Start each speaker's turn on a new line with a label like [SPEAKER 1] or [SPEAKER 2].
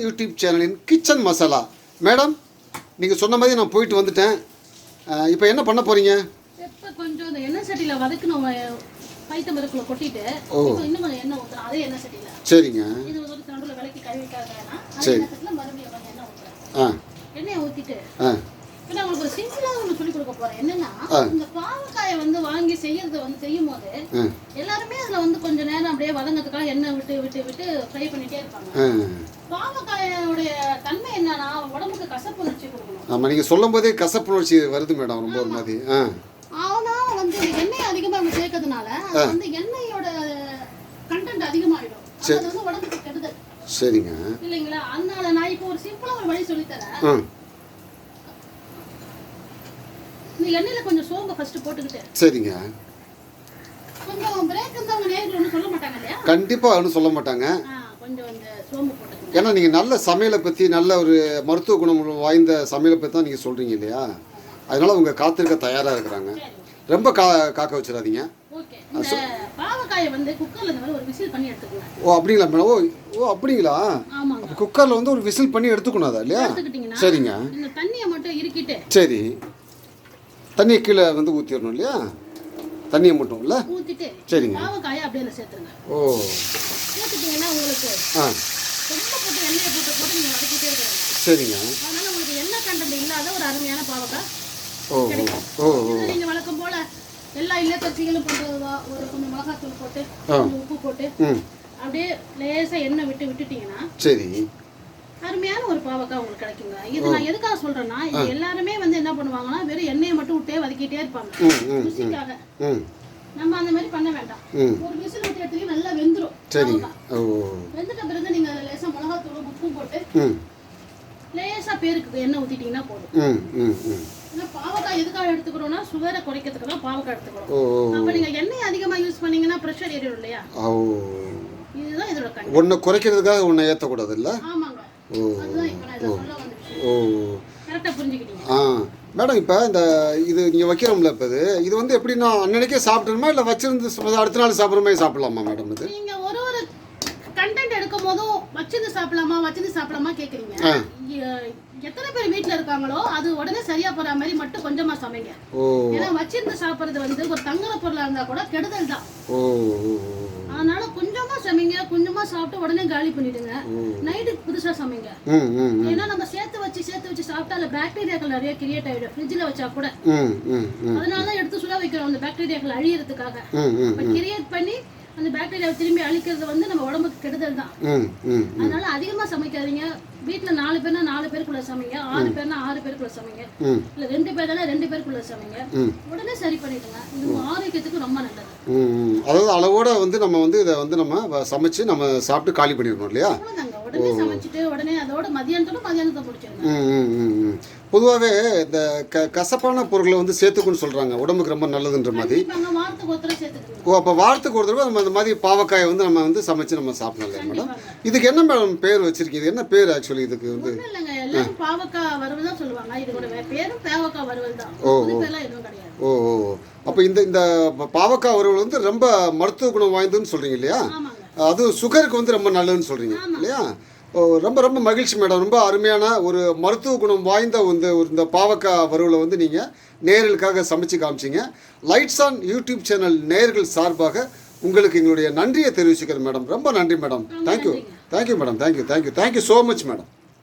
[SPEAKER 1] YouTube சேனலின் kitchen masala madam நீங்கள் சொன்ன மாதிரி நான் போயிட்டு வந்துட்டேன். இப்போ என்ன பண்ண போகிறீங்க
[SPEAKER 2] இப்போ கொஞ்சம் இந்த எண்ணெய் சட்டியில் வதக்கணும் பைத்த மரக்குள்ள கொட்டிட்டு இன்னும் கொஞ்சம் எண்ணெய் ஊற்றுறோம் அதே எண்ணெய் சட்டியில்.
[SPEAKER 1] சரிங்க.
[SPEAKER 2] இது ஒரு நடுவில் விளக்கி
[SPEAKER 1] சரி.
[SPEAKER 2] மறுபடியும் கொஞ்சம் எண்ணெய் ஊற்றுறேன்
[SPEAKER 1] ஆ.
[SPEAKER 2] எண்ணெயை ஊற்றிட்டு
[SPEAKER 1] ஆ.
[SPEAKER 2] இப்போ நான் உங்களுக்கு ஒரு சிம்பிளாக ஒன்று சொல்லி கொடுக்க போகிறேன் என்னன்னா. இந்த பாவக்காயை வந்து வாங்கி செய்யறது வந்து செய்யும் போது எல்லாருமே அதில் வந்து கொஞ்சம் நேரம் அப்படியே வதங்கிறதுக்காக எண்ணெய் விட்டு விட்டு விட்டு ஃப்ரை பண்ணிட்டே இருப்பாங்க.
[SPEAKER 1] ஆ. ஆமாம் நீங்கள் சொல்லும் போதே கசப்புணர்ச்சி வருது மேடம் ரொம்ப ஒரு மாதிரி. ஆ.
[SPEAKER 2] ஆனா வந்து எண்ணெய் அதிகமா நம்ம சேர்க்கறதுனால வந்து எண்ணெயோட கண்டென்ட் அதிகமாயிடும். அது வந்து உடம்புக்கு கெடுதல்
[SPEAKER 1] சரிங்க.
[SPEAKER 2] இல்லைங்களா? அதனால நான் இப்போ ஒரு சிம்பிளா ஒரு வழி சொல்லித் தரேன்.
[SPEAKER 1] ஆ.
[SPEAKER 2] இந்த எண்ணெயில கொஞ்சம் சோம்பை ஃபர்ஸ்ட் போட்டுக்கிட்டு.
[SPEAKER 1] சரிங்க.
[SPEAKER 2] கொஞ்சம் பிரேக் இருந்தவங்க நேரில் ஒன்றும் சொல்ல மாட்டாங்க இல்லையா?
[SPEAKER 1] கண்டிப்பாக ஒன்றும் சொல்ல மாட்டாங்க.
[SPEAKER 2] கொஞ்சம் இந்த சோம்பு
[SPEAKER 1] ஏன்னா நீங்கள் நல்ல சமையலை பற்றி நல்ல ஒரு மருத்துவ குணம் வாய்ந்த சமையலை பற்றி தான் நீங்கள் சொல்கிறீங்க இல்லையா? அதனால் அவங்க காத்திருக்க தயாராக இருக்கிறாங்க. ரொம்ப கா காக்க வச்சிடாதீங்க. ஓ அப்படிங்களா மேடம்? ஓ ஓ அப்படிங்களா? குக்கரில் வந்து ஒரு விசில் பண்ணி எடுத்துக்கணும் அதை இல்லையா? சரிங்க. சரி. தண்ணியை கீழே வந்து ஊற்றிடணும் இல்லையா? தண்ணியை மட்டும் இல்லை? சரிங்க. ஓ. ஆ.
[SPEAKER 2] ரொம்ப போட்டு எண்ணெயை போட்டு போட்டு நீங்கள் வதக்கிட்டே இருக்காங்க
[SPEAKER 1] சரிங்க.
[SPEAKER 2] அதனால உங்களுக்கு எண்ணெய் கண்டென்ட் இல்லாத ஒரு அருமையான பாவக்காய்
[SPEAKER 1] ஓ ஓ ஓ ஓ.
[SPEAKER 2] இது நீங்க வழக்கம் போல எல்லா இல்லத்தரசிகளும் பண்றதுதான் ஒரு கொஞ்சம் மிளகாத்தூள் போட்டு. கொஞ்சம் உப்பு போட்டு அப்படியே லேசா எண்ணெய் விட்டு விட்டுட்டீங்கன்னா
[SPEAKER 1] சரி.
[SPEAKER 2] அருமையான ஒரு பாவக்காய் உங்களுக்கு கிடைக்குங்க. இது நான் எதுக்காக சொல்றேன்னா எல்லாருமே வந்து என்ன பண்ணுவாங்கன்னா வெறும் எண்ணெயை மட்டும் விட்டே வதக்கிட்டே இருப்பாங்க. ருசிக்காக. நம்ம அந்த மாதிரி பண்ண வேண்டாம். ஒரு விசில் விட்டு எடுத்தீங்கன்னா நல்லா வெந்துரும்.
[SPEAKER 1] சரிங்க. ஓ.
[SPEAKER 2] வெந்துட்ட பிறகு நீங்க அதுல லேசா மிளகாத்தூளும் உப்பும் போட்டு
[SPEAKER 1] ம்.
[SPEAKER 2] லேசா பேருக்கு எண்ணெய் ஊத்திட்டீங்கன்னா போதும்.
[SPEAKER 1] ம் ம் ம்.
[SPEAKER 2] ஏன்னா பாவக்காய் எதுக்காக எடுத்துக்கிறோம்னா சுகரை குறைக்கிறதுக்கு தான் பாவக்காய் எடுத்துக்கிறோம். அப்ப நீங்க எண்ணெய் அதிகமா யூஸ் பண்ணீங்கன்னா ப்ரெஷர் ஏறிடும் இல்லையா?
[SPEAKER 1] ஓ.
[SPEAKER 2] இதுதான் இதோட கண்
[SPEAKER 1] ஒன்றை குறைக்கிறதுக்காக ஒன்றை ஏற்றக்கூடாது இல்லை
[SPEAKER 2] ஆமாங்க.
[SPEAKER 1] ஓ
[SPEAKER 2] அதுதான் இப்ப நான் சொல்ல வந்த விஷயம்.
[SPEAKER 1] ஓ.
[SPEAKER 2] கரெக்டா புரிஞ்சுக்கிட்டீங்க.
[SPEAKER 1] ஆ. மேடம் இப்போ இந்த இது நீங்கள் வைக்கிறோம்ல இப்போ இது. இது வந்து எப்படின்னா அன்னன்னைக்கே சாப்பிடணுமா? இல்லை வச்சிருந்து அடுத்த நாள் சாப்பிட்ற மாதிரி சாப்பிடலாமா மேடம் இது?
[SPEAKER 2] நீங்க ஒரு ஒரு கண்டென்ட் எடுக்கும் போதும் வச்சிருந்து சாப்பிடலாமா வச்சிருந்து சாப்பிடலாமா கேக்குறீங்க. எ- எத்தனை பேர் வீட்ல இருக்காங்களோ அது உடனே சரியா போற மாதிரி மட்டும் கொஞ்சமா சமைங்க.
[SPEAKER 1] ஓ.
[SPEAKER 2] ஏன்னா வச்சிருந்து சாப்பிடுறது வந்து ஒரு தங்குற பொருளா இருந்தா கூட கெடுதல் தான்.
[SPEAKER 1] ஓ ஓ,
[SPEAKER 2] அதனால கொஞ்சமா சமைங்க கொஞ்சமா சாப்பிட்டு உடனே காலி பண்ணிடுங்க. நைட்டுக்கு புதுசா சமைங்க.
[SPEAKER 1] ம் ம் ம்.
[SPEAKER 2] ஏன்னா நம்ம சேர்த்து வச்சு சேர்த்து வச்சு சாப்பிட்டா அதுல பாக்டீரியாக்கள் நிறைய கிரியேட் ஆயிடும். ஃப்ரிட்ஜில் வச்சா கூட. அதனால தான் எடுத்து சுட வைக்கிறோம் அந்த பாக்டீரியாக்கள் அழியறதுக்காக. கிரியேட் பண்ணி அந்த பாக்டீரியாவை திரும்பி அழிக்கிறது வந்து நம்ம உடம்புக்கு கெடுதல் தான். அதனால அதிகமா சமைக்காதீங்க. வீட்ல நாலு பேர்னா நாலு பேருக்குள்ள சமைங்க. ஆறு பேர்னா ஆறு பேருக்குள்ள சமைங்க. இல்ல ரெண்டு பேர் தானே ரெண்டு பேருக்குள்ள சமைங்க. உடனே சரி பண்ணிடுங்க. இது ஆரோக்கியத்துக்கு ரொம்ப நல்லது.
[SPEAKER 1] அதாவது அளவோட வந்து நம்ம வந்து இதை வந்து நம்ம சமைச்சு நம்ம சாப்பிட்டு காலி பண்ணிடணும் இல்லையா?
[SPEAKER 2] உடனே சமைச்சிட்டு உடனே அதோட மதியானத்தோட மதியானத்தை
[SPEAKER 1] பொதுவாகவே இந்த க கசப்பான பொருட்களை வந்து சேர்த்துக்குன்னு சொல்கிறாங்க உடம்புக்கு ரொம்ப நல்லதுன்ற மாதிரி. ஓ அப்போ வாரத்துக்கு ஒரு தடவை நம்ம இந்த மாதிரி பாவக்காயை வந்து நம்ம வந்து சமைச்சு நம்ம சாப்பிடலாம் இல்லையா மேடம். இதுக்கு என்ன மேடம் பேர் வச்சிருக்கீங்க? என்ன பேர் ஆக்சுவலி இதுக்கு வந்து?
[SPEAKER 2] வறுவல் வறுவல்
[SPEAKER 1] ஓ, ஓ. ஓ ஓ. அப்போ இந்த இந்த பாவக்காய் உறவுகள் வந்து ரொம்ப மருத்துவ குணம் வாய்ந்ததுன்னு சொல்கிறீங்க இல்லையா? அது சுகருக்கு வந்து ரொம்ப நல்லதுன்னு சொல்கிறீங்க இல்லையா? ரொம்ப ரொம்ப மகிழ்ச்சி மேடம். ரொம்ப அருமையான ஒரு மருத்துவ குணம் வாய்ந்த வந்து ஒரு இந்த பாவக்காய் வறுவலை வந்து நீங்கள் நேயர்களுக்காக சமைச்சு காமிச்சிங்க. லைட்ஸ் ஆன் யூடியூப் சேனல் நேயர்கள் சார்பாக உங்களுக்கு எங்களுடைய நன்றியை தெரிவிச்சுக்கிறேன் மேடம். ரொம்ப நன்றி madam. Thank you thank you madam. Thank you thank you thank you so much madam.